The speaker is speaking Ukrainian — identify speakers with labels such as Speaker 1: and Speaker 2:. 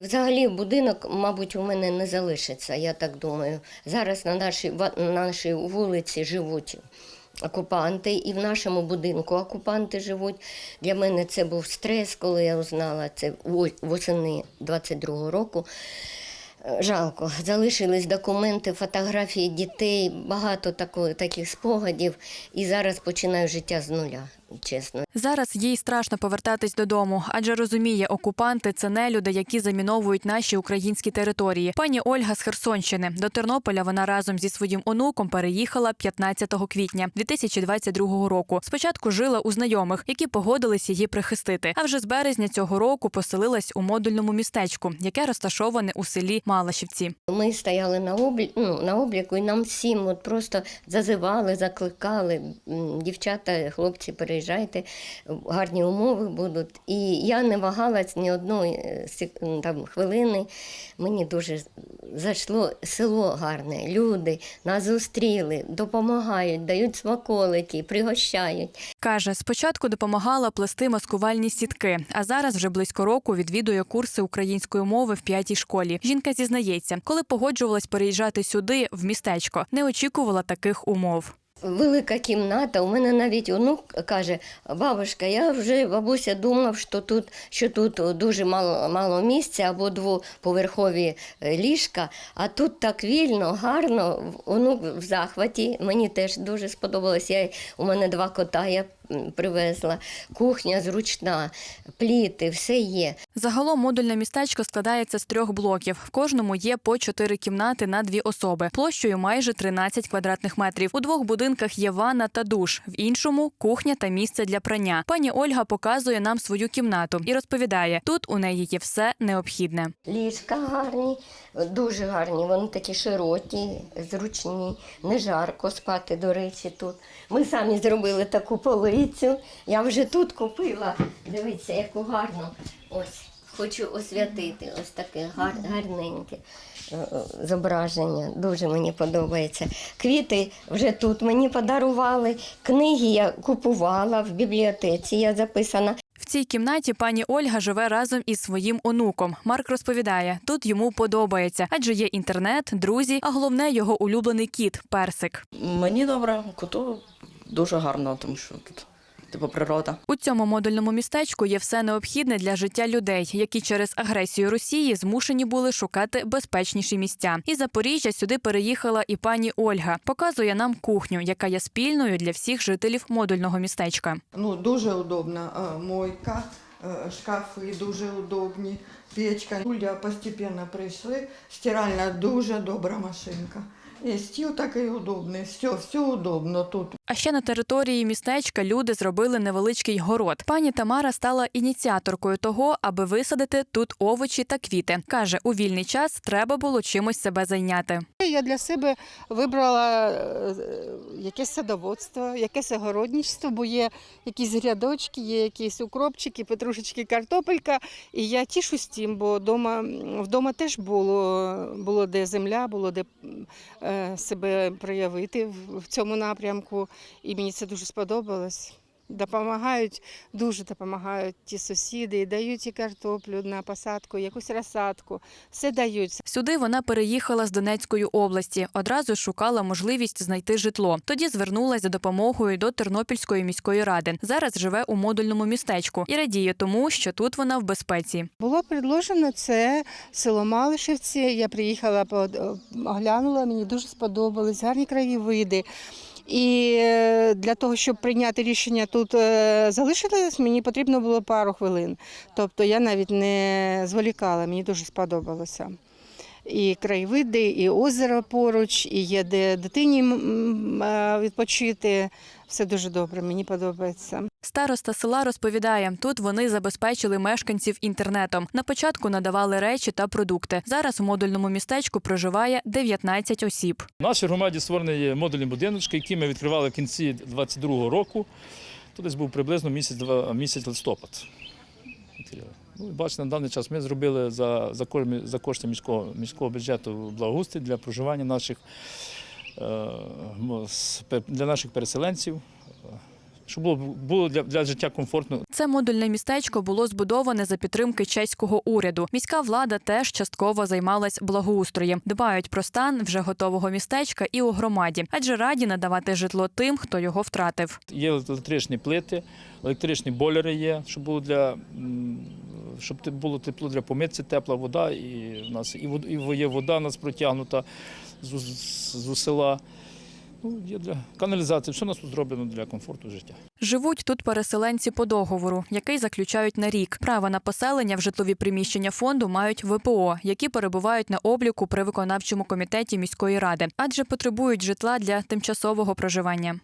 Speaker 1: Взагалі будинок, мабуть, у мене не залишиться, я так думаю. Зараз на нашій, на нашій вулиці живуть окупанти, і в нашому будинку окупанти живуть. Для мене це був стрес, коли я узнала це восени 22-го року. Жалко, залишились документи, фотографії дітей, багато такої, таких спогадів. І зараз починаю життя з нуля, чесно.
Speaker 2: Зараз їй страшно повертатись додому, адже розуміє, окупанти це не люди, які заміновують наші українські території. Пані Ольга з Херсонщини до Тернополя вона разом зі своїм онуком переїхала 15 квітня 2022 року. Спочатку жила у знайомих, які погодились її прихистити. А вже з березня цього року поселилась у модульному містечку, яке розташоване у селі Малашівці.
Speaker 1: Ми стояли на, облі... ну, на обліку, і нам всім от просто зазивали, закликали. Дівчата, хлопці, переїжджайте, гарні умови будуть. І я не вагалась ні одної е, там, хвилини. Мені дуже зайшло село гарне, люди нас зустріли, допомагають, дають смаколики, пригощають.
Speaker 2: Каже, спочатку допомагала плести маскувальні сітки, а зараз вже близько року відвідує курси української мови в п'ятій школі. Жінка зізнається, коли погоджувалась переїжджати сюди, в містечко, не очікувала таких умов.
Speaker 1: Велика кімната. У мене навіть онук каже: бабушка, я вже бабуся думав, що тут, що тут дуже мало, мало місця або двоповерхові е, ліжка, а тут так вільно, гарно. Онук в захваті. Мені теж дуже сподобалось. Я, у мене два кота я привезла, кухня зручна, пліти, все є.
Speaker 2: Загалом модульне містечко складається з трьох блоків. В кожному є по чотири кімнати на дві особи, площею майже 13 квадратних метрів. У двох будинках є ванна та душ, в іншому кухня та місце для прання. Пані Ольга показує нам свою кімнату і розповідає: тут у неї є все необхідне.
Speaker 1: Ліжка гарні, дуже гарні, вони такі широкі, зручні, не жарко спати, до речі, тут. Ми самі зробили таку полицю. Я вже тут купила. Дивіться, яку гарну. Ось. Хочу освятити ось таке гар, гарненьке е, е, зображення. Дуже мені подобається. Квіти вже тут мені подарували. Книги я купувала в бібліотеці. Я записана.
Speaker 2: В цій кімнаті пані Ольга живе разом із своїм онуком. Марк розповідає, тут йому подобається, адже є інтернет, друзі, а головне його улюблений кіт персик.
Speaker 3: Мені добре, коту дуже гарно, тому що тут типу природа.
Speaker 2: У цьому модульному містечку є все необхідне для життя людей, які через агресію Росії змушені були шукати безпечніші місця. Із Запоріжжя сюди переїхала і пані Ольга. Показує нам кухню, яка є спільною для всіх жителів модульного містечка.
Speaker 4: Ну, дуже удобна е, мойка, е, шкафи дуже удобні, печка. Люди постійно прийшли, стиральна дуже добра машинка. І стіл такий удобний, все, все удобно тут.
Speaker 2: А ще на території містечка люди зробили невеличкий город. Пані Тамара стала ініціаторкою того, аби висадити тут овочі та квіти. каже, у вільний час треба було чимось себе зайняти.
Speaker 5: Я для себе вибрала е, якесь садоводство, якесь огородничество, бо є якісь грядочки, є якісь укропчики, петрушечки, картопелька. І я тішусь тим, бо вдома, вдома теж було, було де земля, було де е, себе проявити в цьому напрямку. І мені це дуже сподобалось. Допомагають, дуже допомагають ті сусіди, і дають і картоплю на посадку, якусь розсадку. Все дають.
Speaker 2: Сюди вона переїхала з Донецької області. Одразу шукала можливість знайти житло. Тоді звернулася за допомогою до Тернопільської міської ради. Зараз живе у модульному містечку і радіє тому, що тут вона в безпеці.
Speaker 5: Було предложено це село Малишівці. Я приїхала, оглянула, мені дуже сподобались, гарні краєвиди. І е, для того, щоб прийняти рішення тут е, залишитись, мені потрібно було пару хвилин. Тобто я навіть не зволікала, мені дуже сподобалося. І краєвиди, і озеро поруч, і є де дитині е, відпочити. Все дуже добре, мені подобається.
Speaker 2: Староста села розповідає, тут вони забезпечили мешканців інтернетом. На початку надавали речі та продукти. Зараз у модульному містечку проживає 19 осіб.
Speaker 6: У нашій громаді створений є модульні будиночки, які ми відкривали в кінці 22-го року. Десь був приблизно місяць, два, місяць листопад. Ну, бачите, на даний час ми зробили за, за, кошти, за кошти міського, міського бюджету благоустрій для проживання наших, е, для наших переселенців. Е, щоб було, було для, для життя комфортно.
Speaker 2: Це модульне містечко було збудоване за підтримки чеського уряду. Міська влада теж частково займалась благоустроєм. Дбають про стан вже готового містечка і у громаді, адже раді надавати житло тим, хто його втратив.
Speaker 6: Є електричні плити, електричні бойлери є, щоб було для щоб було тепло для помитися, тепла вода. І в нас і є вода у нас протягнута з, усела. Ну, є для каналізації. Все у нас тут зроблено для комфорту життя.
Speaker 2: Живуть тут переселенці по договору, який заключають на рік. Право на поселення в житлові приміщення фонду мають ВПО, які перебувають на обліку при виконавчому комітеті міської ради, адже потребують житла для тимчасового проживання.